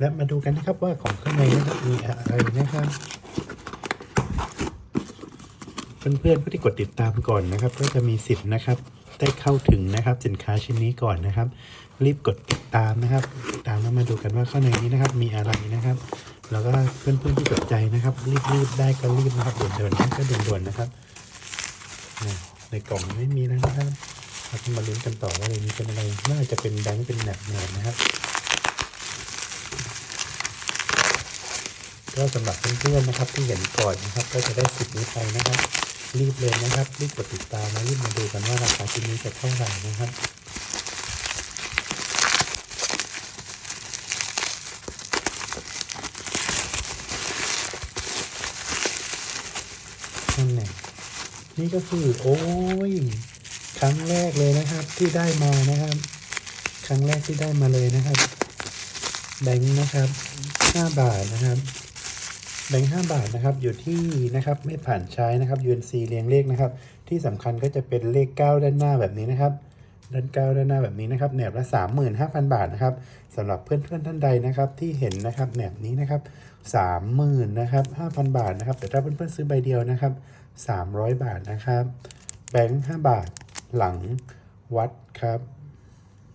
และมาดูกันนะครับว่าของข้างในนะครับมีอะไรนะครับ เพื่อนๆผู้ที่กดติดตามก่อนนะครับ ก็จะมีสิทธิ์นะครับ ได้เข้าถึงนะครับ สินค้าชิ้นนี้ก่อนนะครับ รีบกดติดตามนะครับติดตามแล้วมาดูกันว่าข้างในนี้นะครับ มีอะไรนะครับ แล้วก็เพื่อนๆที่สนใจนะครับ รีบๆได้ก็รีบนะครับด่วนๆได้ก็ด่วนๆนะครับในกล่องไม่มีแล้วนะครับเรามาลุ้นกันต่อว่าในนี้เป็นอะไร น่าจะเป็นแบงค์เป็นแหนบแหนบนะครับ ก็สำหรับเพื่อนๆนะครับที่เห็นก่อนนะครับ ก็จะได้สิทธิ์นี้ไปนะครับ รีบเลยนะครับ รีบกดติดตามนะรีบมาดูกันว่าราคาชิ้นนี้จะเท่าไหร่นะครับนั่นแหละนี่ก็คือโอ้ยครั้งแรกเลยนะครับ ที่ได้มานะครับ ครั้งแรกที่ได้มาเลยนะครับแบงค์นะครับห้าบาทนะครับ แบงค์ห้าบาทนะครับอยู่ที่นะครับไม่ผ่านใช้นะครับ UNC เรียงเลขนะครับ ที่สำคัญก็จะเป็นเลข 9 ด้านหน้าแบบนี้นะครับ ด้าน 9 ด้านหน้าแบบนี้นะครับแหนบละ 35,000 บาทนะครับสำหรับเพื่อนๆท่านใดนะครับที่เห็นนะครับแหนบนี้นะครับ30,000นะครับ5,000 บาทนะครับ แต่ถ้าเพื่อนๆซื้อใบเดียวนะครับ 300 บาทนะครับ แบงค์5บาทหลังวัดครับ